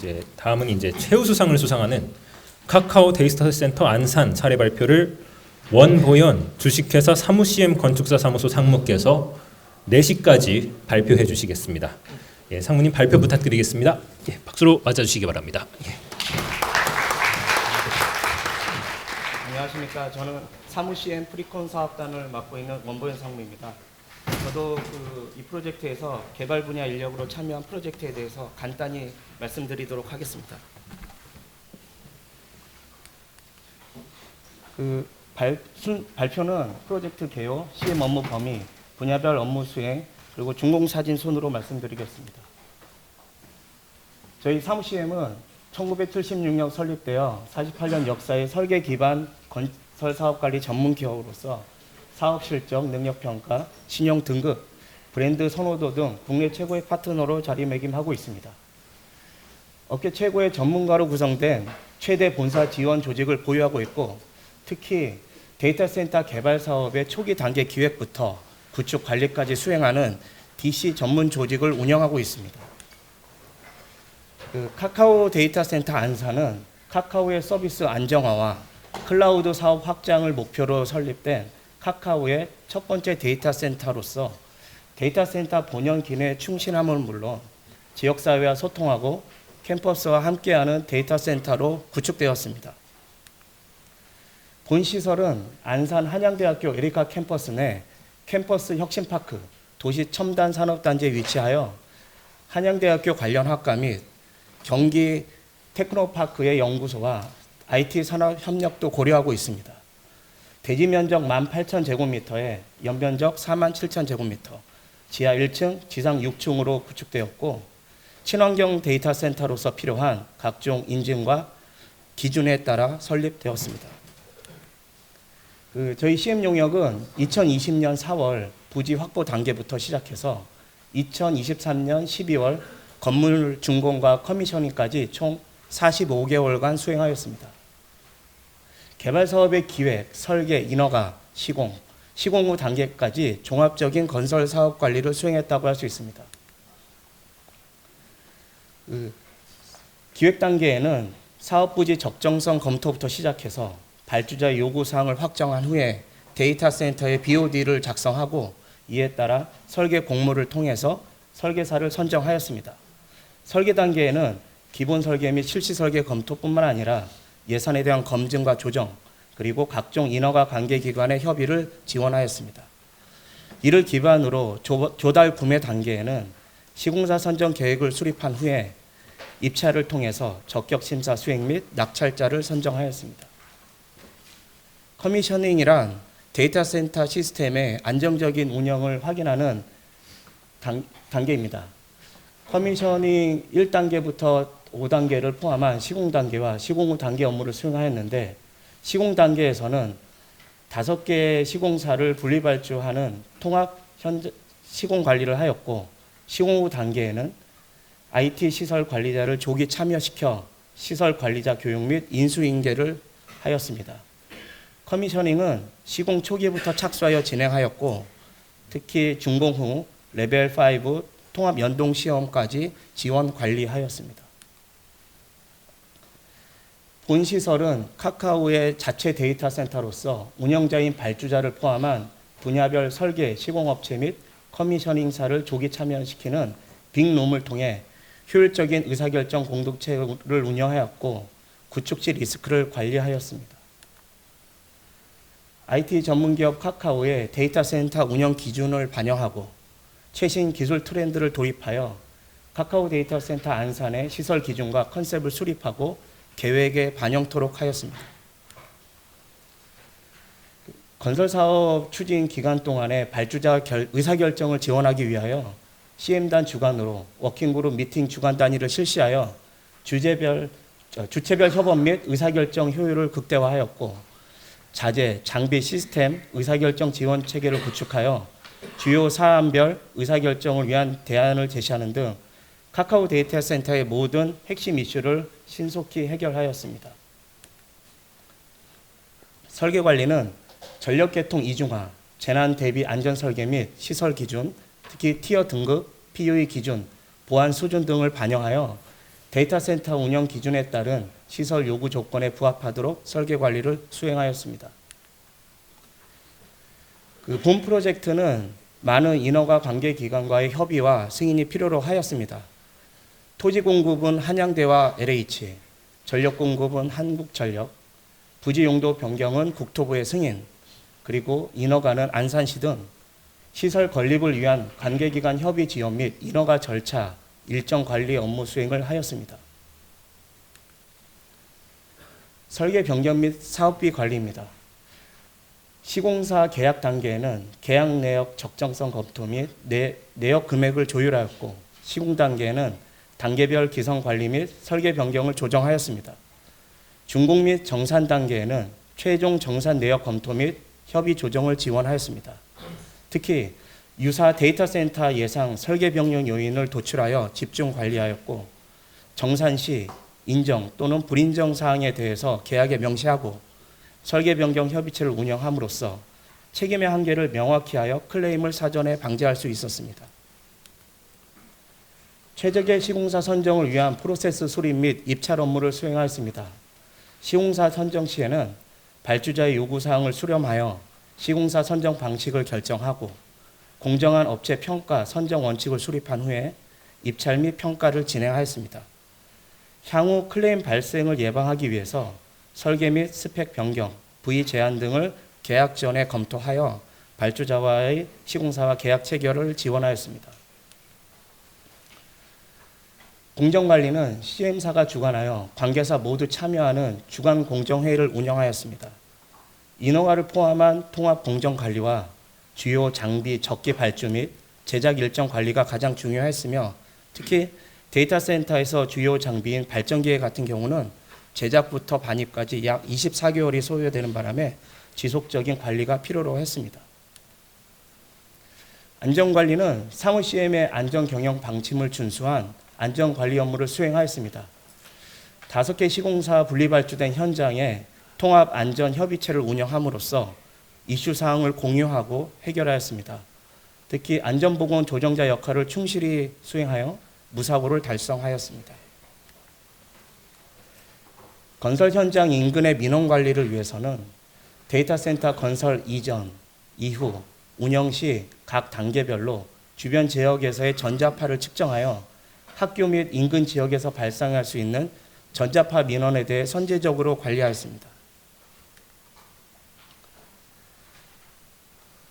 이제 다음은 이제 최우수상을 수상하는 카카오 데이터 센터 안산 사례 발표를 원보현 주식회사 사무 CM 건축사 사무소 상무께서 4시까지 발표해 주시겠습니다. 예, 상무님 발표 부탁드리겠습니다. 예, 박수로 맞아주시기 바랍니다. 예. 안녕하십니까. 저는 사무 CM 프리콘 사업단을 맡고 있는 원보현 상무입니다. 저도 그 이 프로젝트에서 개발 분야 인력으로 참여한 프로젝트에 대해서 간단히 말씀드리도록 하겠습니다. 그 발, 순, 발표는 프로젝트 개요, CM 업무 범위, 분야별 업무 수행, 그리고 준공사진 순으로 말씀드리겠습니다. 저희 사무 CM은 1976년 설립되어 48년 역사의 설계 기반 건설 사업 관리 전문 기업으로서 사업 실적, 능력 평가, 신용 등급, 브랜드 선호도 등 국내 최고의 파트너로 자리매김하고 있습니다. 업계 최고의 전문가로 구성된 최대 본사 지원 조직을 보유하고 있고 특히 데이터 센터 개발 사업의 초기 단계 기획부터 구축 관리까지 수행하는 DC 전문 조직을 운영하고 있습니다. 그 카카오 데이터 센터 안사는 카카오의 서비스 안정화와 클라우드 사업 확장을 목표로 설립된 카카오의 첫 번째 데이터 센터로서 데이터 센터 본연 기능에 충실함은 물론 지역사회와 소통하고 캠퍼스와 함께하는 데이터 센터로 구축되었습니다. 본 시설은 안산 한양대학교 에리카 캠퍼스 내 캠퍼스 혁신파크 도시 첨단 산업단지에 위치하여 한양대학교 관련 학과 및 경기 테크노파크의 연구소와 IT 산업 협력도 고려하고 있습니다. 대지 면적 18,000제곱미터에 연면적 47,000제곱미터, 지하 1층, 지상 6층으로 구축되었고 친환경 데이터 센터로서 필요한 각종 인증과 기준에 따라 설립되었습니다. 그 저희 CM 용역은 2020년 4월 부지 확보 단계부터 시작해서 2023년 12월 건물 준공과 커미셔닝까지 총 45개월간 수행하였습니다. 개발 사업의 기획, 설계, 인허가, 시공, 시공 후 단계까지 종합적인 건설 사업 관리를 수행했다고 할 수 있습니다. 그 기획 단계에는 사업 부지 적정성 검토부터 시작해서 발주자 요구 사항을 확정한 후에 데이터 센터의 BOD를 작성하고 이에 따라 설계 공모를 통해서 설계사를 선정하였습니다. 설계 단계에는 기본 설계 및 실시 설계 검토뿐만 아니라 예산에 대한 검증과 조정, 그리고 각종 인허가 관계 기관의 협의를 지원하였습니다. 이를 기반으로 조, 조달 구매 단계에는 시공사 선정 계획을 수립한 후에 입찰을 통해서 적격 심사 수행 및 낙찰자를 선정하였습니다. 커미셔닝이란 데이터 센터 시스템의 안정적인 운영을 확인하는 단, 단계입니다. 커미셔닝 1단계부터 5단계를 포함한 시공 단계와 시공 후 단계 업무를 수행하였는데 시공 단계에서는 다섯 개의 시공사를 분리발주하는 통합 현장 시공 관리를 하였고 시공 후 단계에는 IT 시설 관리자를 조기 참여시켜 시설 관리자 교육 및 인수인계를 하였습니다. 커미셔닝은 시공 초기부터 착수하여 진행하였고 특히 준공 후 레벨 5 통합 연동 시험까지 지원 관리하였습니다. 본 시설은 카카오의 자체 데이터 센터로서 운영자인 발주자를 포함한 분야별 설계, 시공업체 및 커미셔닝사를 조기 참여시키는 빅룸을 통해 효율적인 의사결정 공동체를 운영하였고 구축지 리스크를 관리하였습니다. IT 전문기업 카카오의 데이터 센터 운영 기준을 반영하고 최신 기술 트렌드를 도입하여 카카오 데이터 센터 안산의 시설 기준과 컨셉을 수립하고 계획에 반영토록 하였습니다. 건설 사업 추진 기간 동안에 발주자 결, 의사결정을 지원하기 위하여 CM단 주관으로 워킹그룹 미팅 주간 단위를 실시하여 주제별 주체별 협업 및 의사결정 효율을 극대화하였고 자재, 장비, 시스템, 의사결정 지원 체계를 구축하여 주요 사안별 의사결정을 위한 대안을 제시하는 등 카카오 데이터 센터의 모든 핵심 이슈를 신속히 해결하였습니다. 설계 관리는 전력 계통 이중화, 재난 대비 안전 설계 및 시설 기준, 특히 티어 등급, PUE 기준, 보안 수준 등을 반영하여 데이터 센터 운영 기준에 따른 시설 요구 조건에 부합하도록 설계 관리를 수행하였습니다. 그 본 프로젝트는 많은 인허가 관계 기관과의 협의와 승인이 필요로 하였습니다. 토지 공급은 한양대와 LH, 전력 공급은 한국전력, 부지 용도 변경은 국토부의 승인, 그리고 인허가는 안산시 등 시설 건립을 위한 관계기관 협의 지원 및 인허가 절차, 일정 관리 업무 수행을 하였습니다. 설계 변경 및 사업비 관리입니다. 시공사 계약 단계에는 계약 내역 적정성 검토 및 내, 내역 금액을 조율하였고 시공 단계에는 단계별 기성 관리 및 설계 변경을 조정하였습니다. 준공 및 정산 단계에는 최종 정산 내역 검토 및 협의 조정을 지원하였습니다. 특히 유사 데이터 센터 예상 설계 변경 요인을 도출하여 집중 관리하였고 정산 시 인정 또는 불인정 사항에 대해서 계약에 명시하고 설계 변경 협의체를 운영함으로써 책임의 한계를 명확히 하여 클레임을 사전에 방지할 수 있었습니다. 최적의 시공사 선정을 위한 프로세스 수립 및 입찰 업무를 수행하였습니다. 시공사 선정 시에는 발주자의 요구 사항을 수렴하여 시공사 선정 방식을 결정하고 공정한 업체 평가 선정 원칙을 수립한 후에 입찰 및 평가를 진행하였습니다. 향후 클레임 발생을 예방하기 위해서 설계 및 스펙 변경, 부위 제한 등을 계약 전에 검토하여 발주자와의 시공사와 계약 체결을 지원하였습니다. 공정관리는 CM사가 주관하여 관계사 모두 참여하는 주간 공정회의를 운영하였습니다. 인허가를 포함한 통합 공정관리와 주요 장비 적기 발주 및 제작 일정 관리가 가장 중요했으며 특히 데이터 센터에서 주요 장비인 발전기계 같은 경우는 제작부터 반입까지 약 24개월이 소요되는 바람에 지속적인 관리가 필요로 했습니다. 안전관리는 사무 CM의 안전 경영 방침을 준수한 안전관리 업무를 수행하였습니다. 다섯 개 시공사 분리발주된 현장에 통합 안전 협의체를 운영함으로써 이슈 사항을 공유하고 해결하였습니다. 특히 안전보건 조정자 역할을 충실히 수행하여 무사고를 달성하였습니다. 건설 현장 인근의 민원 관리를 위해서는 데이터 센터 건설 이전, 이후, 운영 시 각 단계별로 주변 지역에서의 전자파를 측정하여 학교 및 인근 지역에서 발생할 수 있는 전자파 민원에 대해 선제적으로 관리하였습니다.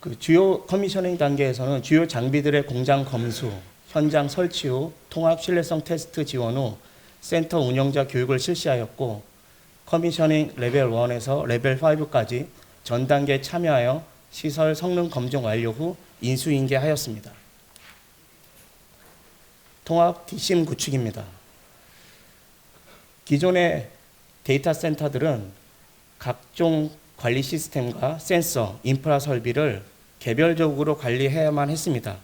그 주요 커미셔닝 단계에서는 주요 장비들의 공장 검수, 현장 설치 후 통합 신뢰성 테스트 지원 후 센터 운영자 교육을 실시하였고 커미셔닝 레벨 1에서 레벨 5까지 전 단계에 참여하여 시설 성능 검증 완료 후 인수인계하였습니다. 통합 DCM 구축입니다. 기존의 데이터 센터들은 각종 관리 시스템과 센서, 인프라 설비를 개별적으로 관리해야만 했습니다.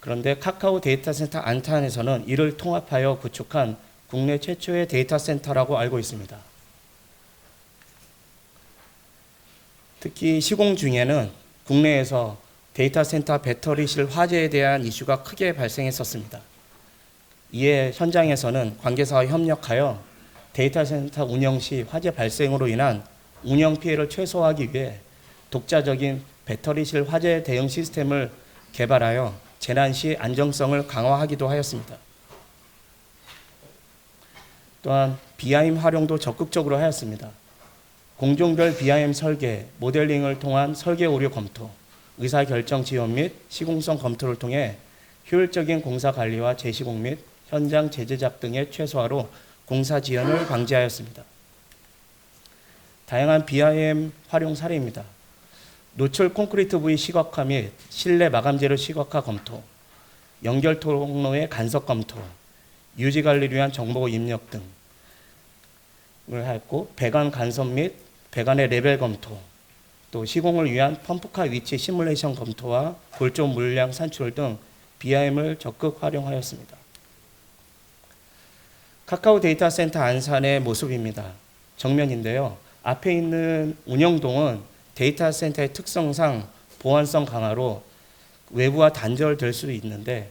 그런데 카카오 데이터 센터 안탄에서는 이를 통합하여 구축한 국내 최초의 데이터 센터라고 알고 있습니다. 특히 시공 중에는 국내에서 데이터 센터 배터리실 화재에 대한 이슈가 크게 발생했었습니다. 이에 현장에서는 관계사와 협력하여 데이터 센터 운영 시 화재 발생으로 인한 운영 피해를 최소화하기 위해 독자적인 배터리실 화재 대응 시스템을 개발하여 재난 시 안정성을 강화하기도 하였습니다. 또한 BIM 활용도 적극적으로 하였습니다. 공종별 BIM 설계, 모델링을 통한 설계 오류 검토, 의사결정 지원 및 시공성 검토를 통해 효율적인 공사 관리와 재시공 및 현장 재제작 등의 최소화로 공사 지연을 방지하였습니다. 다양한 BIM 활용 사례입니다. 노출 콘크리트 부위 시각화 및 실내 마감재료 시각화 검토, 연결 통로의 간섭 검토, 유지 관리를 위한 정보 입력 등을 하였고 배관 간섭 및 배관의 레벨 검토, 또 시공을 위한 펌프카 위치 시뮬레이션 검토와 골조 물량 산출 등 BIM을 적극 활용하였습니다. 카카오 데이터 센터 안산의 모습입니다. 정면인데요. 앞에 있는 운영동은 데이터 센터의 특성상 보안성 강화로 외부와 단절될 수 있는데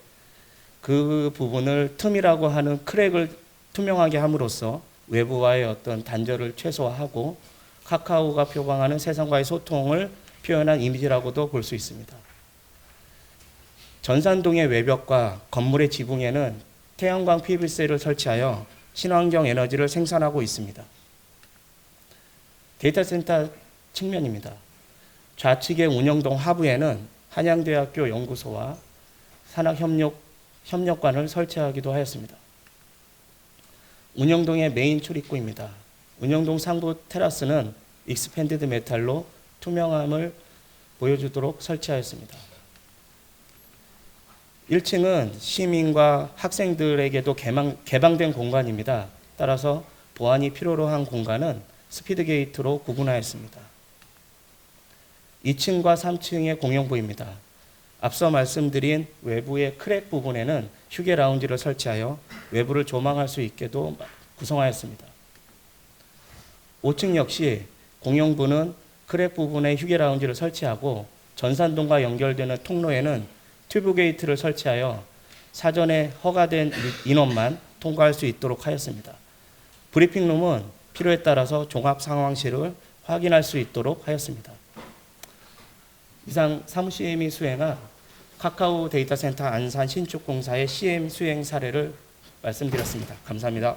그 부분을 틈이라고 하는 크랙을 투명하게 함으로써 외부와의 어떤 단절을 최소화하고 카카오가 표방하는 세상과의 소통을 표현한 이미지라고도 볼 수 있습니다. 전산동의 외벽과 건물의 지붕에는 태양광 PVC를 설치하여 친환경 에너지를 생산하고 있습니다. 데이터 센터 측면입니다. 좌측의 운영동 하부에는 한양대학교 연구소와 산학협력 협력관을 설치하기도 하였습니다. 운영동의 메인 출입구입니다. 운영동 상부 테라스는 익스펜디드 메탈로 투명함을 보여주도록 설치하였습니다. 1층은 시민과 학생들에게도 개방, 개방된 공간입니다. 따라서 보안이 필요로 한 공간은 스피드 게이트로 구분하였습니다. 2층과 3층의 공용부입니다. 앞서 말씀드린 외부의 크랙 부분에는 휴게 라운지를 설치하여 외부를 조망할 수 있게도 구성하였습니다. 5층 역시 공용부는 크랙 부분에 휴게 라운지를 설치하고 전산동과 연결되는 통로에는 튜브 게이트를 설치하여 사전에 허가된 인원만 통과할 수 있도록 하였습니다. 브리핑룸은 필요에 따라서 종합 상황실을 확인할 수 있도록 하였습니다. 이상 사무CM이 수행한 카카오 데이터 센터 안산 신축공사의 CM 수행 사례를 말씀드렸습니다. 감사합니다.